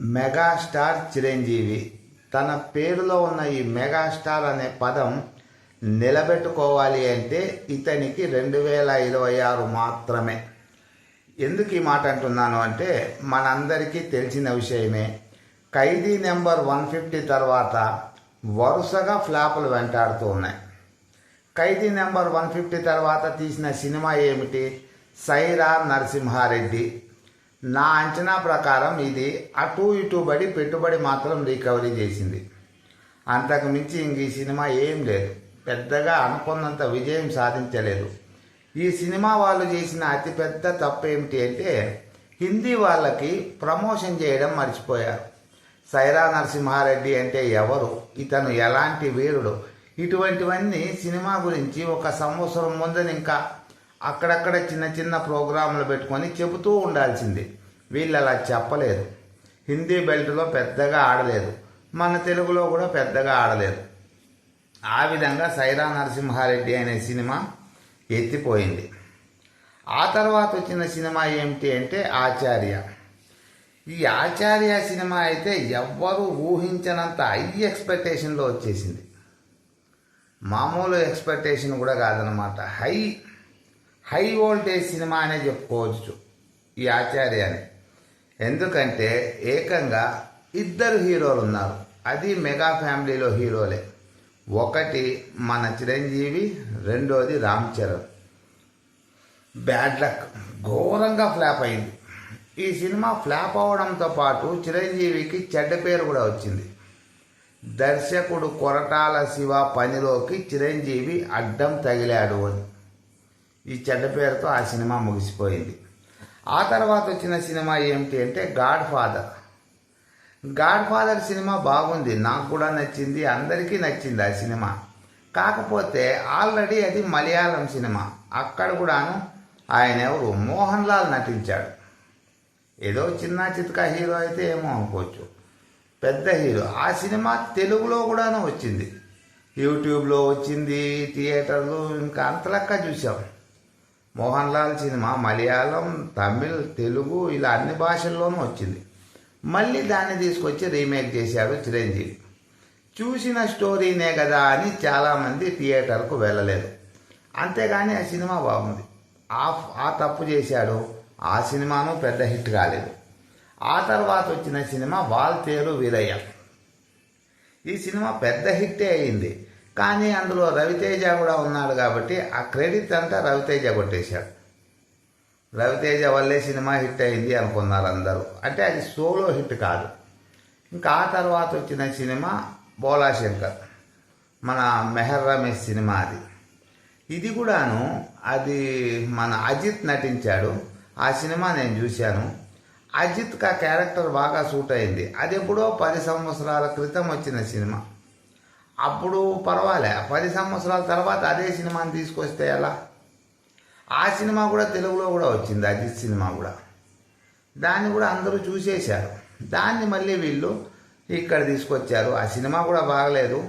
Megastar Chiranjeevi. తన పేరులో ఉన్న ఈ మెగాస్టార్ అనే పదం నిలబెట్టుకోవాలి అంటే ఇతనికి రెండు వేల ఇరవై ఆరు మాత్రమే. ఎందుకు ఈ మాట అంటున్నాను అంటే మనందరికీ తెలిసిన విషయమే. ఖైదీ నెంబర్ వన్ ఫిఫ్టీ తర్వాత వరుసగా ఫ్లాపులు వెంటాడుతూ ఉన్నాయి. ఖైదీ నెంబర్ వన్ ఫిఫ్టీ తర్వాత తీసిన సినిమా ఏమిటి? సైరా నరసింహారెడ్డి. నా అంచనా ప్రకారం ఇది అటు ఇటు బడి పెట్టుబడి మాత్రం రికవరీ చేసింది. అంతకు మించి ఇంక ఈ సినిమా ఏం లేదు. పెద్దగా అనుకున్నంత విజయం సాధించలేదు. ఈ సినిమా వాళ్ళు చేసిన అతిపెద్ద తప్పు ఏమిటి అంటే హిందీ వాళ్ళకి ప్రమోషన్ చేయడం మర్చిపోయారు. సైరా నరసింహారెడ్డి అంటే ఎవరు? ఇతను ఎలాంటి వీరుడు? ఇటువంటివన్నీ సినిమా గురించి ఒక సంవత్సరం ముందని ఇంకా అక్కడక్కడ చిన్న చిన్న ప్రోగ్రాంలు పెట్టుకొని చెబుతూ ఉండాల్సింది. వీళ్ళు అలా చెప్పలేదు. హిందీ బెల్ట్లో పెద్దగా ఆడలేదు. మన తెలుగులో కూడా పెద్దగా ఆడలేదు. ఆ విధంగా సైరా నరసింహారెడ్డి అనే సినిమా ఎత్తిపోయింది. ఆ తర్వాత వచ్చిన సినిమా ఏమిటి అంటే ఆచార్య. ఈ ఆచార్య సినిమా అయితే ఎవ్వరూ ఊహించనంత హై ఎక్స్పెక్టేషన్లో వచ్చేసింది. మామూలు ఎక్స్పెక్టేషన్ కూడా కాదనమాట హై హై వోల్టేజ్ సినిమా అనే చెప్పుకోవచ్చు ఈ ఆచార్యాన్ని ఎందుకంటే ఏకంగా ఇద్దరు హీరోలు ఉన్నారు. అది మెగా ఫ్యామిలీలో హీరోలే. ఒకటి మన చిరంజీవి రెండోది రామ్ చరణ్. Bad luck. ఘోరంగా ఫ్లాప్ అయింది. ఈ సినిమా ఫ్లాప్ అవడంతో పాటు చిరంజీవికి చెడ్డ పేరు కూడా వచ్చింది. దర్శకుడు కొరటాల శివ పనిలోకి చిరంజీవి అడ్డం తగిలాడు అని. ఈ చెడ్డ పేరుతో ఆ సినిమా ముగిసిపోయింది. ఆ తర్వాత వచ్చిన సినిమా ఏమిటి అంటే godfather godfather cinema బాగుంది నాకు కూడా నచ్చింది అందరికీ నచ్చింది ఆ సినిమా. కాకపోతే ఆల్రెడీ అది మలయాళం సినిమా. అక్కడ కూడాను ఆయన ఎవరు? మోహన్ లాల్ నటించాడు. ఏదో చిన్న చితక హీరో అయితే ఏమో అనుకోవచ్చు. పెద్ద హీరో. ఆ సినిమా తెలుగులో కూడాను వచ్చింది. యూట్యూబ్లో వచ్చింది థియేటర్లు ఇంకా అంతలక్క చూసాం. మోహన్ లాల్ సినిమా మలయాళం తమిళ్ తెలుగు ఇలా అన్ని భాషల్లోనూ వచ్చింది. మళ్ళీ దాన్ని తీసుకొచ్చి రీమేక్ చేశాడు చిరంజీవి. చూసిన స్టోరీనే కదా అని చాలామంది థియేటర్కు వెళ్ళలేదు. అంతేగాని ఆ సినిమా బాగుంది. ఆ ఆ తప్పు చేశాడు. ఆ సినిమాను పెద్ద హిట్ కాలేదు. ఆ తర్వాత వచ్చిన సినిమా వాల్తేరు వీరయ్య. ఈ సినిమా పెద్ద హిట్టే అయింది. కానీ అందులో రవితేజ కూడా ఉన్నాడు కాబట్టి ఆ క్రెడిట్ అంతా రవితేజ కొట్టేశాడు. రవితేజ వల్లే సినిమా హిట్ అయింది అనుకున్నారు అందరూ. అంటే అది సోలో హిట్ కాదు. ఇంకా ఆ తర్వాత వచ్చిన సినిమా బోలాశంకర్ మన మెహర్ రమేష్ సినిమా అది. ఇది కూడాను అది మన అజిత్ నటించాడు. ఆ సినిమా నేను చూశాను. అజిత్కి ఆ క్యారెక్టర్ బాగా సూట్ అయింది. అది ఎప్పుడో పది సంవత్సరాల క్రితం వచ్చిన సినిమా. అప్పుడు పర్వాలే. పది సంవత్సరాల తర్వాత అదే సినిమాని తీసుకొస్తే ఎలా? ఆ సినిమా కూడా తెలుగులో కూడా వచ్చింది అజిత్ సినిమా కూడా. దాన్ని కూడా అందరూ చూసేశారు. దాన్ని మళ్ళీ వీళ్ళు ఇక్కడ తీసుకొచ్చారు. ఆ సినిమా కూడా బాగలేదు.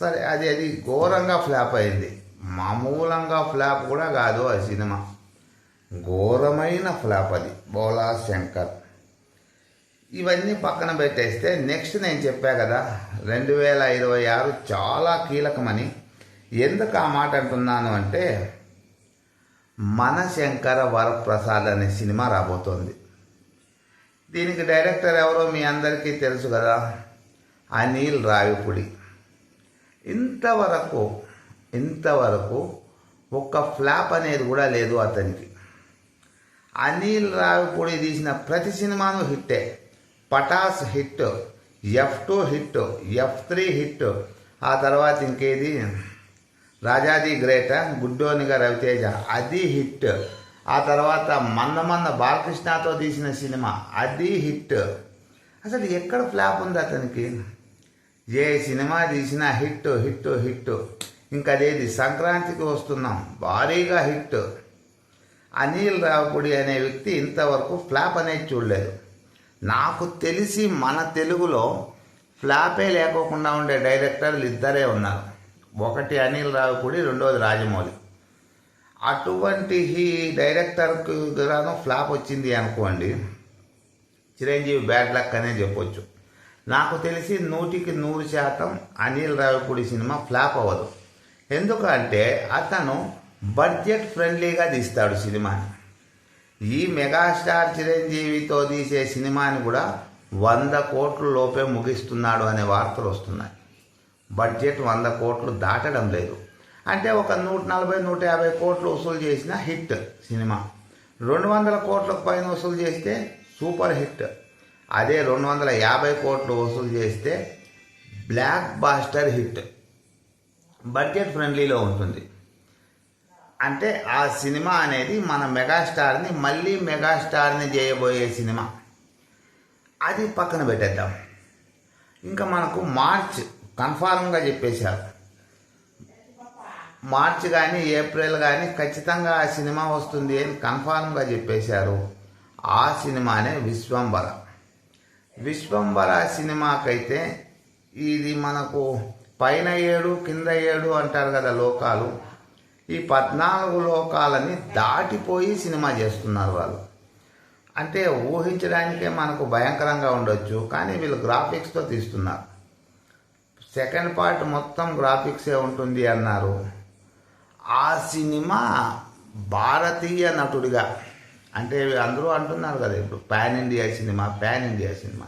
సరే అది అది ఘోరంగా ఫ్లాప్ అయింది. మామూలంగా ఫ్లాప్ కూడా కాదు ఆ సినిమా. ఘోరమైన ఫ్లాప్ అది. బోలా శంకర్. ఇవన్నీ పక్కన పెట్టేస్తే నెక్స్ట్ నేను చెప్పా కదా రెండు వేల ఇరవై ఆరు చాలా కీలకమని. ఎందుకు ఆ మాట అంటున్నాను అంటే మన శంకర వరప్రసాద్ అనే సినిమా రాబోతోంది. దీనికి డైరెక్టర్ ఎవరో మీ అందరికీ తెలుసు కదా అనిల్ రావిపుడి. ఇంతవరకు ఇంతవరకు ఒక్క ఫ్లాప్ అనేది కూడా లేదు అతనికి. అనిల్ రావిపూడి తీసిన ప్రతి సినిమాను హిట్టే. Pataas hit F two hit F three hit ఆ తర్వాత ఇంకేది? రాజాది గ్రేట గుడ్డోనిగా రవితేజ అది హిట్. ఆ తర్వాత మన్న మన్న బాలకృష్ణతో తీసిన సినిమా అది హిట్. అసలు ఎక్కడ ఫ్లాప్ ఉంది అతనికి? ఏ సినిమా తీసినా హిట్ హిట్ హిట్. ఇంకా అదేది సంక్రాంతికి వస్తున్నాం భారీగా హిట్. అనిల్ రావుపూడి అనే వ్యక్తి ఇంతవరకు ఫ్లాప్ అనేది చూడలేదు. నాకు తెలిసి మన తెలుగులో ఫ్లాపే లేకోకుండా ఉండే డైరెక్టర్లు ఇద్దరే ఉన్నారు. ఒకటి అనిల్ రావుకుడి రెండవది రాజమౌళి. అటువంటి ఈ డైరెక్టర్కు గాను ఫ్లాప్ వచ్చింది అనుకోండి చిరంజీవి బ్యాడ్ లక్ అనే చెప్పొచ్చు. నాకు తెలిసి నూటికి నూరు శాతం అనిల్ రావిపూడి సినిమా ఫ్లాప్ అవ్వదు. ఎందుకంటే అతను బడ్జెట్ ఫ్రెండ్లీగా తీస్తాడు సినిమాని. ఈ మెగాస్టార్ చిరంజీవితో తీసే సినిమాని కూడా వంద కోట్ల లోపే ముగిస్తున్నాడు అనే వార్తలు వస్తున్నాయి. బడ్జెట్ వంద కోట్లు దాటడం లేదు. అంటే ఒక నూట నలభై నూట యాభై కోట్లు వసూలు చేసిన హిట్ సినిమా. రెండు వందల కోట్లకు పైన వసూలు చేస్తే సూపర్ హిట్. అదే రెండు వందల యాభై కోట్లు వసూలు చేస్తే బ్లాక్ బాస్టర్ హిట్. బడ్జెట్ ఫ్రెండ్లీలో ఉంటుంది. అంటే ఆ సినిమా అనేది మన మెగాస్టార్ని మళ్ళీ మెగాస్టార్ని చేయబోయే సినిమా. అది పక్కన పెట్టేద్దాం. ఇంకా మనకు మార్చ్ కన్ఫామ్గా చెప్పేశారు. మార్చ్ కానీ ఏప్రిల్ కానీ ఖచ్చితంగా ఆ సినిమా వస్తుంది అని కన్ఫామ్గా చెప్పేశారు. ఆ సినిమానే విశ్వంబర. విశ్వంబర సినిమాకైతే ఇది మనకు పైన ఏడు కింద ఏడు అంటారు కదా లోకాలు. ఈ పద్నాలుగు లోకాలని దాటిపోయి సినిమా చేస్తున్నారు వాళ్ళు. అంటే ఊహించడానికే మనకు భయంకరంగా ఉండొచ్చు కానీ వీళ్ళు గ్రాఫిక్స్తో తీస్తున్నారు. సెకండ్ పార్ట్ మొత్తం గ్రాఫిక్సే ఉంటుంది అన్నారు. ఆ సినిమా భారతీయ నటుడిగా అంటే అందరూ అంటున్నారు కదా ఇప్పుడు pan India cinema pan India cinema.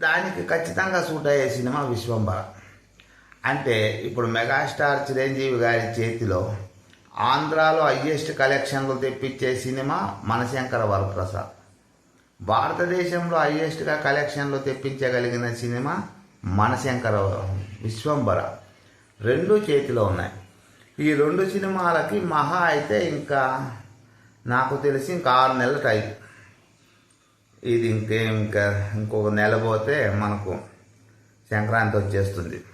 దానికి ఖచ్చితంగా సూట్ అయ్యే సినిమా విశ్వంబర అంటే ఇప్పుడు మెగాస్టార్ చిరంజీవి గారి చేతిలో ఆంధ్రాలో హయ్యెస్ట్ కలెక్షన్లు తెప్పించే సినిమా మనశంకర వరప్రసాద్. భారతదేశంలో హయ్యెస్ట్గా కలెక్షన్లు తెప్పించగలిగిన సినిమా మనశంకర విశ్వంబర. రెండు చేతిలో ఉన్నాయి. ఈ రెండు సినిమాలకి మహా అయితే ఇంకా నాకు తెలిసి ఇంకా ఆరు నెలల టైం. ఇది ఇంకేం ఇంకా ఇంకొక నెల పోతే మనకు సంక్రాంతి వచ్చేస్తుంది.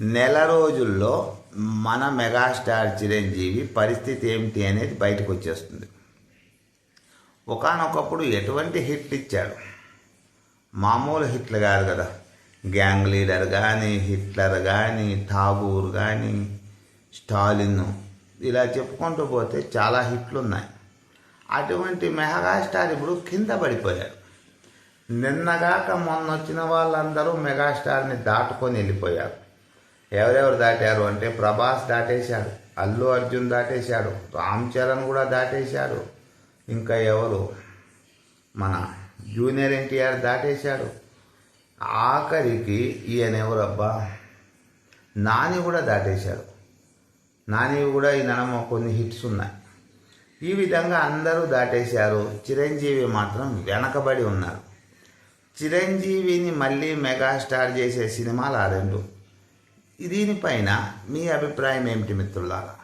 నెల రోజుల్లో మన మెగాస్టార్ చిరంజీవి పరిస్థితి ఏమిటి అనేది బయటకు వచ్చేస్తుంది. ఒకనొకప్పుడు ఎటువంటి హిట్ ఇచ్చాడు? మామూలు హిట్లు కాదు కదా. గ్యాంగ్ లీడర్ కానీ హిట్లర్ కానీ ఠాగూర్ కానీ స్టాలిన్ ఇలా చెప్పుకుంటూ పోతే చాలా హిట్లు ఉన్నాయి అటువంటి మెగాస్టార్ ఇప్పుడు కింద పడిపోయారు నిన్నగాక మొన్న వచ్చిన వాళ్ళందరూ మెగాస్టార్ని దాటుకొని వెళ్ళిపోయారు. ఎవరెవరు దాటారు అంటే ప్రభాస్ దాటేశాడు అల్లు అర్జున్ దాటేశాడు రామ్ చరణ్ కూడా దాటేశాడు ఇంకా ఎవరు? మన జూనియర్ ఎన్టీఆర్ దాటేశాడు. ఆఖరికి ఈయన ఎవరబ్బా? నాని కూడా దాటేశాడు. నాని కూడా ఈ నడమ కొన్ని హిట్స్ ఉన్నాయి. ఈ విధంగా అందరూ దాటేశారు. చిరంజీవి మాత్రం వెనకబడి ఉన్నారు. చిరంజీవిని మళ్ళీ మెగాస్టార్ చేసే సినిమాలు ఆ రెండు. దీనిపైన మీ అభిప్రాయం ఏమిటి మిత్రులారా?